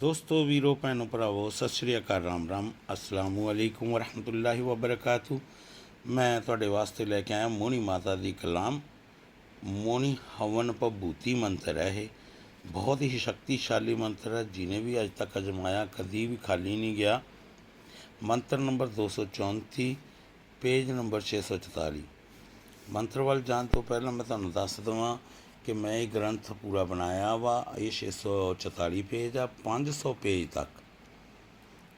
ਦੋਸਤੋ, ਵੀਰੋ, ਭੈਣੋ, ਭਰਾਵੋ, ਸਤਿ ਸ਼੍ਰੀ ਅਕਾਲ, ਰਾਮ ਰਾਮ। ਅਸਲਾਮੁ ਅਲੈਕੁਮ ਵਰਹਮਤੁਲਲਾਹਿ ਵਬਰਕਾਤੁ। ਮੈਂ ਤੁਹਾਡੇ ਵਾਸਤੇ ਲੈ ਕੇ ਆਇਆ ਮੋਨੀ ਮਾਤਾ ਦੀ ਕਲਾਮ। ਮੋਨੀ ਹਵਨ ਭਭੂਤੀ ਮੰਤਰ ਹੈ ਇਹ। ਬਹੁਤ ਹੀ ਸ਼ਕਤੀਸ਼ਾਲੀ ਮੰਤਰ ਹੈ ਜਿਹਨੇ ਵੀ ਅੱਜ ਤੱਕ ਅਜਮਾਇਆ, ਕਦੀ ਵੀ ਖਾਲੀ ਨਹੀਂ ਗਿਆ। ਮੰਤਰ ਨੰਬਰ 234 ਪੇਜ ਨੰਬਰ 644 ਮੰਤਰ ਵੱਲ ਜਾਣ ਤੋਂ ਪਹਿਲਾਂ ਮੈਂ ਤੁਹਾਨੂੰ ਦੱਸ ਦਵਾਂ ਕਿ ਮੈਂ ਇਹ ਗ੍ਰੰਥ ਪੂਰਾ ਬਣਾਇਆ ਵਾ, ਇਹ 644 ਪੇਜ ਆ 500 ਪੇਜ ਤੱਕ।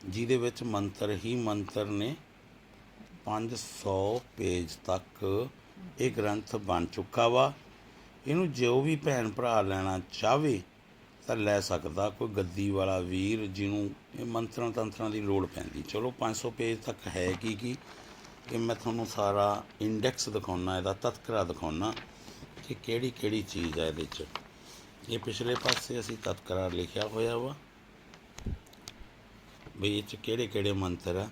ਜਿਹਦੇ ਵਿੱਚ ਮੰਤਰ ਹੀ ਮੰਤਰ ਨੇ 500 ਪੇਜ ਤੱਕ ਇਹ ਗ੍ਰੰਥ ਬਣ ਚੁੱਕਾ ਵਾ। ਇਹਨੂੰ ਜੋ ਵੀ ਭੈਣ ਭਰਾ ਲੈਣਾ ਚਾਹਵੇ ਤਾਂ ਲੈ ਸਕਦਾ, ਕੋਈ ਗੱਦੀ ਵਾਲਾ ਵੀਰ ਜਿਹਨੂੰ ਇਹ ਮੰਤਰਾਂ ਤੰਤਰਾਂ ਦੀ ਲੋੜ ਪੈਂਦੀ। ਚਲੋ 500 ਪੇਜ ਤੱਕ ਹੈ ਕੀ ਕੀ ਇਹ ਮੈਂ ਤੁਹਾਨੂੰ ਸਾਰਾ ਇੰਡੈਕਸ ਦਿਖਾਉਣਾ, ਇਹਦਾ ਤਤਕਰਾ ਦਿਖਾਉਣਾ। ਕਿ ਕਿਹੜੀ ਕਿਹੜੀ ਚੀਜ਼ ਹੈ ਇਹਦੇ 'ਚ? ਇਹ ਪਿਛਲੇ ਪਾਸੇ ਅਸੀਂ ਤਤਕਰਾਰ ਲਿਖਿਆ ਹੋਇਆ ਵਾ ਵੀ ਇਹ 'ਚ ਕਿਹੜੇ ਕਿਹੜੇ ਮੰਤਰ ਆ।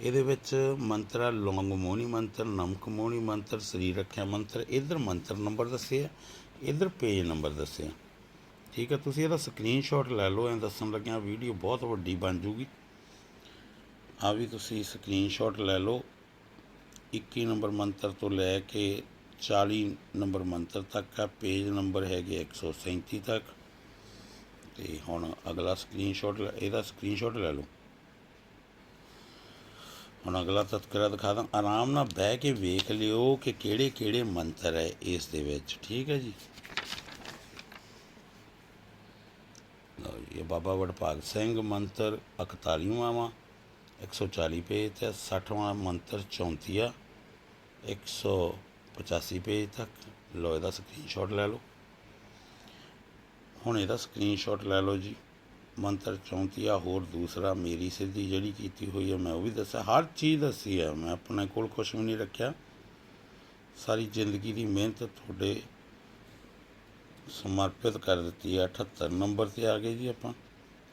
ਇਹਦੇ ਵਿੱਚ ਮੰਤਰ ਆ ਲੌਂਗ ਮੰਤਰ, ਨਮਕ ਮੋਹਣੀ ਮੰਤਰ, ਸਰੀਰ ਰੱਖਿਆ ਮੰਤਰ, ਇਧਰ ਮੰਤਰ ਨੰਬਰ ਦੱਸਿਆ ਆ, ਇਧਰ ਪੇਜ ਨੰਬਰ ਦੱਸਿਆ ਠੀਕ ਹੈ ਤੁਸੀਂ ਇਹਦਾ ਸਕਰੀਨਸ਼ਾਟ ਲੈ ਲਓ, ਐਂ ਦੱਸਣ ਲੱਗਿਆ ਵੀਡੀਓ ਬਹੁਤ ਵੱਡੀ ਬਣ ਜੂਗੀ। ਆ ਵੀ ਤੁਸੀਂ ਸਕਰੀਨਸ਼ਾਟ ਲੈ ਲਓ 21 ਨੰਬਰ ਮੰਤਰ ਤੋਂ ਲੈ ਕੇ 40 ਨੰਬਰ ਮੰਤਰ ਤੱਕ ਆ ਪੇਜ ਨੰਬਰ ਹੈਗੇ 137 ਤੱਕ। ਤੇ ਹੁਣ ਅਗਲਾ ਸਕਰੀਨਸ਼ਾਟ ਇਹਦਾ ਸਕਰੀਨਸ਼ਾਟ ਲੈ ਲਓ। ਹੁਣ ਅਗਲਾ ਤਤਕਰਾ ਦਿਖਾ ਦਾਂ। ਆਰਾਮ ਨਾਲ ਬਹਿ ਕੇ ਵੇਖ ਲਿਓ ਕਿ ਕਿਹੜੇ ਕਿਹੜੇ ਮੰਤਰ ਹੈ ਇਸ ਦੇ ਵਿੱਚ ਠੀਕ ਹੈ ਜੀ? ਲਓ ਜੀ, ਇਹ ਬਾਬਾ ਵਡਭਾਗ ਸਿੰਘ ਮੰਤਰ 41ਵਾਂ ਵਾ 140 ਪੇਜ ਤੇ 60ਵਾਂ ਮੰਤਰ 34 ਆ 185 ਪੇਜ ਤੱਕ, ਲਓ ਇਹਦਾ ਸਕਰੀਨਸ਼ਾਟ ਲੈ ਲਓ। ਹੁਣ ਇਹਦਾ ਸਕਰੀਨਸ਼ਾਟ ਲੈ ਲਓ ਜੀ। ਮੰਤਰ 34 ਆ ਹੋਰ ਦੂਸਰਾ, ਮੇਰੀ ਸਿੱਧੀ ਜਿਹੜੀ ਕੀਤੀ ਹੋਈ ਹੈ, ਮੈਂ ਉਹ ਵੀ ਦੱਸਿਆ। ਹਰ ਚੀਜ਼ ਦੱਸੀ ਹੈ, ਮੈਂ ਆਪਣੇ ਕੋਲ ਕੁਝ ਵੀ ਨਹੀਂ ਰੱਖਿਆ। ਸਾਰੀ ਜ਼ਿੰਦਗੀ ਦੀ ਮਿਹਨਤ ਤੁਹਾਡੇ ਸਮਰਪਿਤ ਕਰ ਦਿੱਤੀ ਹੈ। 78 ਨੰਬਰ ਤੇ ਆ ਗਏ ਜੀ ਆਪਾਂ।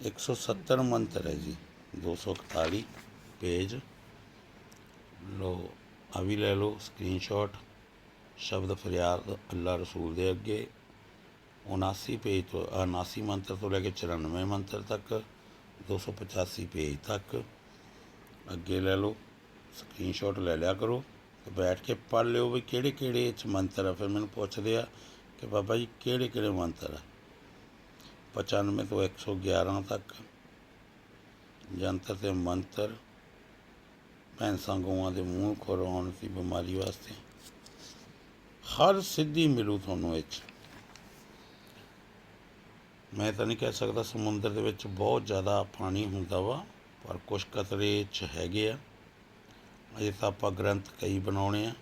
170 ਮੰਤਰ ਹੈ ਜੀ। 241 ਪੇਜ। ਲੋ ਆ ਵੀ ਲੈ ਲਓ ਸਕਰੀਨਸ਼ਾਟ ਸ਼ਬਦ ਫਰਿਆਦ ਅੱਲਾ ਰਸੂਲ ਦੇ ਅੱਗੇ 79 ਪੇਜ ਤੋਂ 79 ਮੰਤਰ ਤੋਂ ਲੈ ਕੇ 94 ਮੰਤਰ ਤੱਕ 285 ਪੇਜ ਤੱਕ। ਅੱਗੇ ਲੈ ਲਓ ਸਕਰੀਨਸ਼ਾਟ ਲੈ ਲਿਆ ਕਰੋ, ਤੇ ਬੈਠ ਕੇ ਪੜ੍ਹ ਲਿਓ ਵੀ ਕਿਹੜੇ ਕਿਹੜੇ ਇਹ 'ਚ ਮੰਤਰ ਆ। ਫਿਰ ਮੈਨੂੰ ਪੁੱਛਦੇ ਆ ਕਿ ਬਾਬਾ ਜੀ ਕਿਹੜੇ ਕਿਹੜੇ ਮੰਤਰ ਆ। 95 ਤੋਂ 111 ਤੱਕ। ਜੰਤਰ ਤੇ ਮੰਤਰ, ਭੈਂਸਾਂ ਗਊਆਂ ਦੇ ਮੂੰਹ ਖੋਰਾਉਣ ਦੀ ਬਿਮਾਰੀ ਵਾਸਤੇ। ਹਰ ਸਿੱਧੀ ਮਿਲੂ ਤੁਹਾਨੂੰ ਇਹ 'ਚ। ਮੈਂ ਤਾਂ ਨਹੀਂ ਕਹਿ ਸਕਦਾ ਸਮੁੰਦਰ ਦੇ ਵਿੱਚ ਬਹੁਤ ਜ਼ਿਆਦਾ ਪਾਣੀ ਹੁੰਦਾ ਵਾ, ਪਰ ਕੁਝ ਕਤਰੇ 'ਚ ਹੈਗੇ ਆ। ਅਜੇ ਤਾਂ ਆਪਾਂ ਗ੍ਰੰਥ ਕਈ ਬਣਾਉਣੇ ਆ।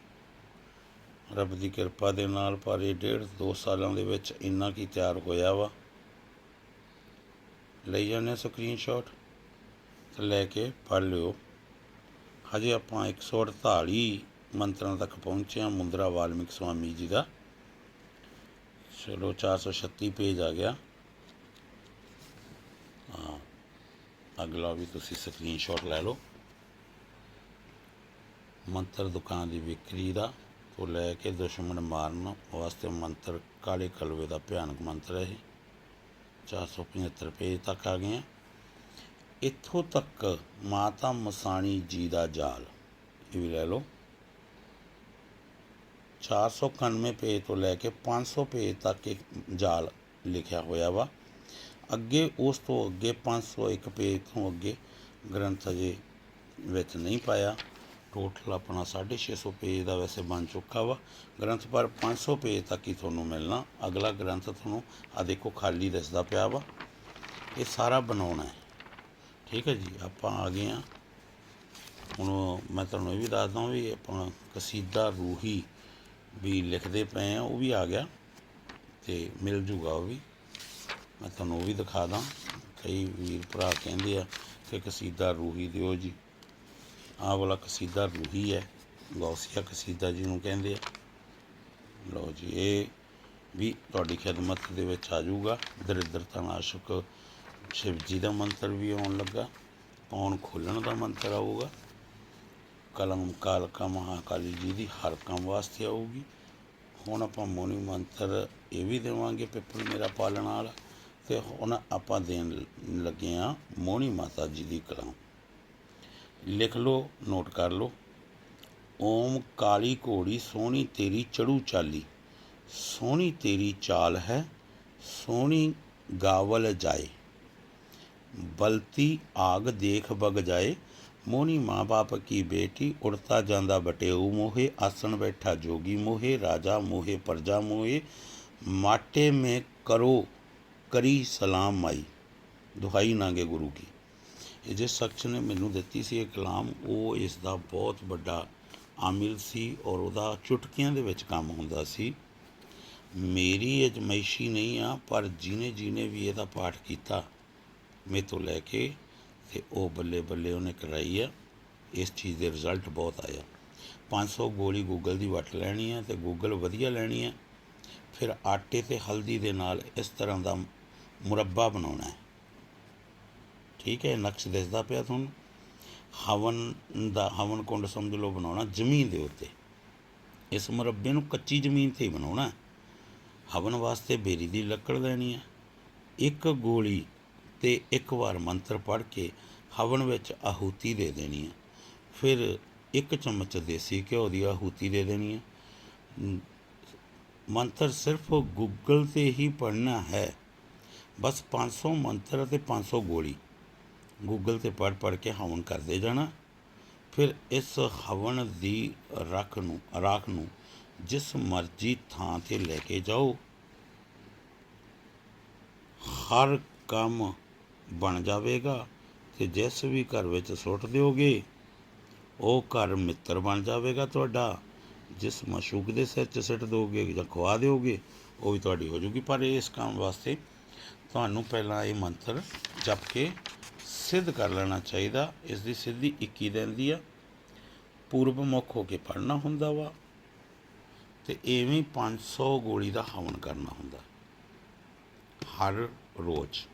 ਰੱਬ ਦੀ ਕਿਰਪਾ ਦੇ ਨਾਲ ਪਰ ਇਹ ਡੇਢ ਦੋ ਸਾਲਾਂ ਦੇ ਵਿੱਚ ਇੰਨਾ ਕੀ ਤਿਆਰ ਹੋਇਆ ਵਾ। ਲਈ ਜਾਂਦੇ ਸਕਰੀਨਸ਼ਾਟ ਤੇ ਲੈ ਕੇ ਪੜ੍ਹ ਲਿਓ। ਹਜੇ ਆਪਾਂ 148 ਮੰਤਰਾਂ ਤੱਕ ਪਹੁੰਚਿਆ, ਮੁੰਦਰਾ ਵਾਲਮੀਕ ਸਵਾਮੀ ਜੀ ਦਾ। ਚਲੋ 436 ਪੇਜ ਆ ਗਿਆ। ਹਾਂ, ਅਗਲਾ ਵੀ ਤੁਸੀਂ ਸਕਰੀਨਸ਼ਾਟ ਲੈ ਲਓ। ਮੰਤਰ ਦੁਕਾਨ ਦੀ ਵਿਕਰੀ ਦਾ ਤੋਂ ਲੈ ਕੇ ਦੁਸ਼ਮਣ ਮਾਰਨ ਵਾਸਤੇ ਮੰਤਰ ਕਾਲੇ ਕਲਵੇ ਦਾ ਭਿਆਨਕ ਮੰਤਰ ਹੈ ਇਹ। 475 ਪੇਜ ਤੱਕ ਆ ਗਏ ਇੱਥੋਂ ਤੱਕ ਮਾਤਾ ਮਸਾਣੀ ਜੀ ਦਾ ਜਾਲ, ਇਹ ਵੀ ਲੈ ਲਓ। 491 ਪੇਜ ਤੋਂ ਲੈ ਕੇ 500 ਪੇਜ ਤੱਕ ਇੱਕ ਜਾਲ ਲਿਖਿਆ ਹੋਇਆ ਵਾ। ਅੱਗੇ ਉਸ ਤੋਂ ਅੱਗੇ 501 ਪੇਜ ਤੋਂ ਅੱਗੇ ਗ੍ਰੰਥ ਅਜੇ ਵਿੱਚ ਨਹੀਂ ਪਾਇਆ। ਟੋਟਲ ਆਪਣਾ 650 ਪੇਜ ਦਾ ਵੈਸੇ ਬਣ ਚੁੱਕਾ ਵਾ। ਗ੍ਰੰਥ ਪਰ 500 ਪੇਜ ਤੱਕ ਹੀ ਤੁਹਾਨੂੰ ਮਿਲਣਾ। ਅਗਲਾ ਗ੍ਰੰਥ ਤੁਹਾਨੂੰ ਆ ਦੇਖੋ, ਖਾਲੀ ਦਿਸਦਾ ਪਿਆ ਵਾ। ਇਹ ਸਾਰਾ ਬਣਾਉਣਾ ਹੈ। ਠੀਕ ਹੈ ਜੀ, ਆਪਾਂ ਆ ਗਏ ਆ ਹੁਣ ਮੈਂ ਤੁਹਾਨੂੰ ਇਹ ਵੀ ਦੱਸਦਾ ਵੀ ਆਪਣਾ ਕਸੀਦਾ ਰੂਹੀ ਵੀ ਲਿਖਦੇ ਪਏ ਆ, ਉਹ ਵੀ ਆ ਗਿਆ ਤੇ ਮਿਲ ਜੂਗਾ ਉਹ ਵੀ। ਮੈਂ ਤੁਹਾਨੂੰ ਉਹ ਵੀ ਦਿਖਾ ਦਾਂ। ਕਈ ਵੀਰ ਭਰਾ ਕਹਿੰਦੇ ਆ ਕਿ ਕਸੀਦਾ ਰੂਹੀ ਦਿਓ ਜੀ। ਆਹ ਵਾਲਾ ਕਸੀਦਾ ਰੂਹੀ ਹੈ, ਗੌਸੀਆ ਕਸੀਦਾ ਜੀ ਨੂੰ ਕਹਿੰਦੇ ਆ। ਲਓ ਜੀ, ਇਹ ਵੀ ਤੁਹਾਡੀ ਖਿਦਮਤ ਦੇ ਵਿੱਚ ਆ ਜਾਊਗਾ ਦਰਿਦਰਤਾ ਨਾਸ਼ਕ ਸ਼ਿਵ ਜੀ ਦਾ ਮੰਤਰ ਵੀ ਆਉਣ ਲੱਗਾ। ਕੌਣ ਖੋਲਣ ਦਾ ਮੰਤਰ ਆਊਗਾ? ਕਲਮ ਕਾਲਕਾ ਮਹਾਕਾਲੀ ਜੀ ਦੀ ਹਰ ਕੰਮ ਵਾਸਤੇ ਆਊਗੀ। ਹੁਣ ਆਪਾਂ ਮੋਨੀ ਮੰਤਰ ਇਹ ਵੀ ਦੇਵਾਂਗੇ ਪਿੱਪਲ ਮੇਰਾ ਪਾਲਣ ਵਾਲਾ। ਤੇ ਹੁਣ ਆਪਾਂ ਦੇਣ ਲੱਗੇ ਆ ਮੋਨੀ ਮਾਤਾ ਜੀ ਦੀ ਕਲਮ। ਲਿਖ ਲਓ, ਨੋਟ ਕਰ ਲਓ। ਓਮ ਕਾਲੀ ਘੋੜੀ, ਸੋਹਣੀ ਤੇਰੀ ਚੜੂ ਚਾਲੀ। ਸੋਹਣੀ ਤੇਰੀ ਚਾਲ ਹੈ, ਸੋਹਣੀ ਗਾਵਲ ਜਾਏ। ਬਲਤੀ ਆਗ ਦੇਖ ਬਗ ਜਾਏ। ਮੋਹਣੀ ਮਾਂ ਬਾਪ ਕੀ ਬੇਟੀ ਉੜਤਾ ਜਾਂਦਾ ਬਟੇਊ ਮੋਹੇ, ਆਸਣ ਬੈਠਾ ਜੋਗੀ ਮੋਹੇ, ਰਾਜਾ ਮੋਹੇ, ਪਰਜਾ ਮੋਹੇ, ਮਾਟੇ ਮੇ ਕਰੋ, ਕਰੀ ਸਲਾਮ ਮਾਈ। ਦੁਹਾਈ ਨਾਗੇ ਗੁਰੂ ਕੀ। ਇਹ ਜਿਸ ਸ਼ਖਸ ਨੇ ਮੈਨੂੰ ਦਿੱਤੀ ਸੀ ਇਹ ਕਲਾਮ, ਉਹ ਇਸ ਦਾ ਬਹੁਤ ਵੱਡਾ ਆਮਿਲ ਸੀ ਔਰ ਉਹਦਾ ਚੁਟਕੀਆਂ ਦੇ ਵਿੱਚ ਕੰਮ ਹੁੰਦਾ ਸੀ। ਮੇਰੀ ਅਜਮਾਇਸ਼ੀ ਨਹੀਂ ਆ, ਪਰ ਜਿਨੇ ਜਿਨੇ ਵੀ ਇਹਦਾ ਪਾਠ ਕੀਤਾ, ਮੇਰੇ ਤੋਂ ਲੈ ਕੇ ਤੇ ਉਹ ਬੱਲੇ ਬੱਲੇ ਉਹਨੇ ਕਰਾਈ ਆ। ਇਸ ਚੀਜ਼ ਦੇ ਰਿਜ਼ਲਟ ਬਹੁਤ ਆਇਆ 500 ਗੋਲੀ ਗੂਗਲ ਦੀ ਵਟ ਲੈਣੀ ਹੈ ਤੇ ਗੂਗਲ ਵਧੀਆ ਲੈਣੀ ਹੈ ਫਿਰ ਆਟੇ ਤੇ ਹਲਦੀ ਦੇ ਨਾਲ ਇਸ ਤਰ੍ਹਾਂ ਦਾ ਮੁਰੱਬਾ ਬਣਾਉਣਾ ਹੈ। ਠੀਕ ਹੈ ਨਕਸ਼ ਦਿਸਦਾ ਪਿਆ ਤੁਹਾਨੂੰ। ਹਵਨ ਦਾ, ਹਵਨ ਕੁੰਡ ਸਮਝ ਲਓ ਬਣਾਉਣਾ ਜ਼ਮੀਨ ਦੇ ਉੱਤੇ। ਇਸ ਮੁਰੱਬੇ ਨੂੰ ਕੱਚੀ ਜ਼ਮੀਨ ਤੇ ਹੀ ਬਣਾਉਣਾ। ਹਵਨ ਵਾਸਤੇ ਬੇਰੀ ਦੀ ਲੱਕੜ ਲੈਣੀ ਹੈ ਇੱਕ ਗੋਲੀ ਤੇ ਇੱਕ ਵਾਰ ਮੰਤਰ ਪੜ੍ਹ ਕੇ ਹਵਨ ਵਿੱਚ ਆਹੂਤੀ ਦੇ ਦੇਣੀ ਹੈ। ਫਿਰ ਇੱਕ ਚਮਚ ਦੇਸੀ ਘਿਓ ਦੀ ਆਹੂਤੀ ਦੇ ਦੇਣੀ ਹੈ। ਮੰਤਰ ਸਿਰਫ ਗੂਗਲ ਤੇ ਹੀ ਪੜ੍ਹਨਾ ਹੈ। ਬਸ 500 ਮੰਤਰ ਅਤੇ 500 ਗੋਲੀ। ਗੂਗਲ ਤੇ ਪੜ੍ਹ ਪੜ੍ਹ ਕੇ ਹਵਨ ਕਰਦੇ ਜਾਣਾ। ਫਿਰ ਇਸ ਹਵਨ ਦੀ ਰੱਖ ਨੂੰ, ਰਾਖ ਨੂੰ ਜਿਸ ਮਰਜ਼ੀ ਥਾਂ ਤੇ ਲੈ ਕੇ ਜਾਓ। ਹਰ ਕੰਮ ਬਣ ਜਾਵੇਗਾ ਤੇ ਜਿਸ ਵੀ ਘਰ ਵਿੱਚ ਸੁੱਟ ਦਿਓਗੇ, ਉਹ ਘਰ ਮਿੱਤਰ ਬਣ ਜਾਵੇਗਾ ਤੁਹਾਡਾ। ਜਿਸ ਮਸ਼ੂਕ ਦੇ ਸਿਰ 'ਚ ਸਿੱਟ ਦੋਗੇ ਜਾਂ ਖਵਾ ਦਿਓਗੇ, ਉਹ ਵੀ ਤੁਹਾਡੀ ਹੋ ਜੂਗੀ। ਪਰ ਇਸ ਕੰਮ ਵਾਸਤੇ ਤੁਹਾਨੂੰ ਪਹਿਲਾਂ ਇਹ ਮੰਤਰ ਜਪ ਕੇ ਸਿੱਧ ਕਰ ਲੈਣਾ ਚਾਹੀਦਾ। ਇਸ ਦੀ ਸਿੱਧੀ 21 ਦਿਨ ਦੀ ਆ। ਪੂਰਬ ਮੁਖ ਹੋ ਕੇ ਪੜਨਾ ਹੁੰਦਾ ਵਾ ਤੇ ਐਵੇਂ 500 ਗੋਲੀ ਦਾ ਹਵਨ ਕਰਨਾ ਹੁੰਦਾ। ਹਰ ਰੋਜ਼।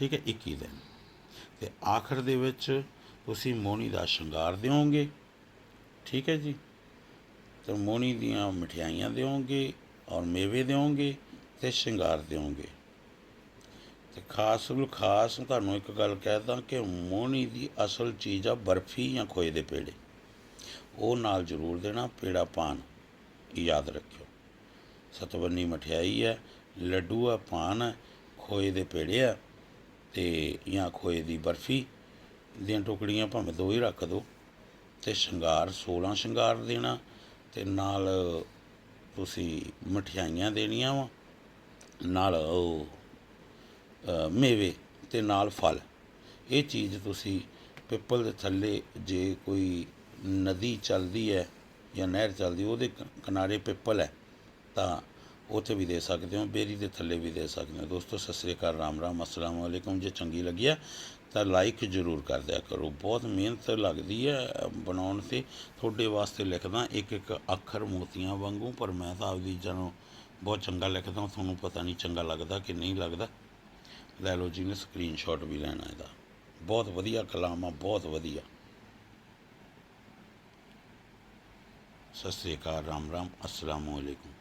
ਠੀਕ ਹੈ 21 ਦਿਨ। ਤੇ ਆਖਰ ਦੇ ਵਿੱਚ ਤੁਸੀਂ ਮੋਹਣੀ ਦਾ ਸ਼ਿੰਗਾਰ ਦਿਓਗੇ। ਠੀਕ ਹੈ ਜੀ। ਤੇ ਮੋਨੀ ਦੀਆਂ ਮਠਿਆਈਆਂ ਦਿਓਗੇ ਔਰ ਮੇਵੇ ਦਿਓਗੇ ਤੇ ਸ਼ਿੰਗਾਰ ਦਿਓਗੇ। ਤੇ ਖਾਸ ਨੂੰ ਖਾਸ ਤੁਹਾਨੂੰ ਇੱਕ ਗੱਲ ਕਹਿਦਾ ਕਿ ਮੋਹਣੀ ਦੀ ਅਸਲ ਚੀਜ਼ ਆ ਬਰਫੀ ਜਾਂ ਖੋਏ ਦੇ ਪੇੜੇ। ਉਹ ਨਾਲ ਜ਼ਰੂਰ ਦੇਣਾ, ਪੇੜਾ ਪਾਨ। ਯਾਦ ਰੱਖਿਓ। ਸਤਵੰਨੀ ਮਠਿਆਈ ਹੈ ਲੱਡੂ ਆ ਪਾਨ ਹੈ ਖੋਏ ਦੇ ਪੇੜੇ ਆ। ਤੇ ਜਾਂ ਖੋਏ ਦੀ ਬਰਫੀ ਦੀਆਂ ਟੁਕੜੀਆਂ ਭਾਵੇਂ ਦੋ ਹੀ ਰੱਖ ਦਿਓ ਤੇ ਸ਼ਿੰਗਾਰ 16 ਸ਼ਿੰਗਾਰ ਦੇਣਾ ਤੇ ਨਾਲ ਤੁਸੀਂ ਮਠਿਆਈਆਂ ਦੇਣੀਆਂ ਵਾ, ਨਾਲ ਉਹ ਮੇਵੇ ਤੇ ਨਾਲ ਫਲ। ਇਹ ਚੀਜ਼ ਤੁਸੀਂ ਪਿੱਪਲ ਦੇ ਥੱਲੇ ਜੇ ਕੋਈ ਨਦੀ ਚੱਲਦੀ ਹੈ ਜਾਂ ਨਹਿਰ ਚੱਲਦੀ ਉਹਦੇ ਕਿਨਾਰੇ ਪਿੱਪਲ ਹੈ, ਤਾਂ ਉੱਥੇ ਵੀ ਦੇ ਸਕਦੇ ਹੋ, ਬੇਰੀ ਦੇ ਥੱਲੇ ਵੀ ਦੇ ਸਕਦੇ ਹੋ। ਦੋਸਤੋ, ਸਤਿ ਸ੍ਰੀ ਅਕਾਲ, ਰਾਮ ਰਾਮ, ਅਸਲਾਮ ਵਾਲੇਕੁਮ ਜੇ ਚੰਗੀ ਲੱਗੀ ਆ ਤਾਂ ਲਾਈਕ ਜ਼ਰੂਰ ਕਰ ਦਿਆ ਕਰੋ। ਬਹੁਤ ਮਿਹਨਤ ਲੱਗਦੀ ਹੈ ਬਣਾਉਣ ਤੇ। ਤੁਹਾਡੇ ਵਾਸਤੇ ਲਿਖਦਾ ਇੱਕ ਇੱਕ ਅੱਖਰ ਮੋਤੀਆਂ ਵਾਂਗੂ, ਪਰ ਮੈਂ ਤਾਂ ਆਪਦੀ ਜਦੋਂ ਬਹੁਤ ਚੰਗਾ ਲਿਖਦਾ, ਤੁਹਾਨੂੰ ਪਤਾ ਨਹੀਂ ਚੰਗਾ ਲੱਗਦਾ ਕਿ ਨਹੀਂ ਲੱਗਦਾ। ਲੈ ਲਓ ਜੀ ਨੇ ਸਕਰੀਨਸ਼ਾਟ ਵੀ ਲੈਣਾ ਇਹਦਾ। ਬਹੁਤ ਵਧੀਆ ਕਲਾਮ ਆ, ਬਹੁਤ ਵਧੀਆ। ਸਤਿ ਸ੍ਰੀ ਅਕਾਲ, ਰਾਮ ਰਾਮ, ਅਸਲਾਮ ਵਾਲੇਕੁਮ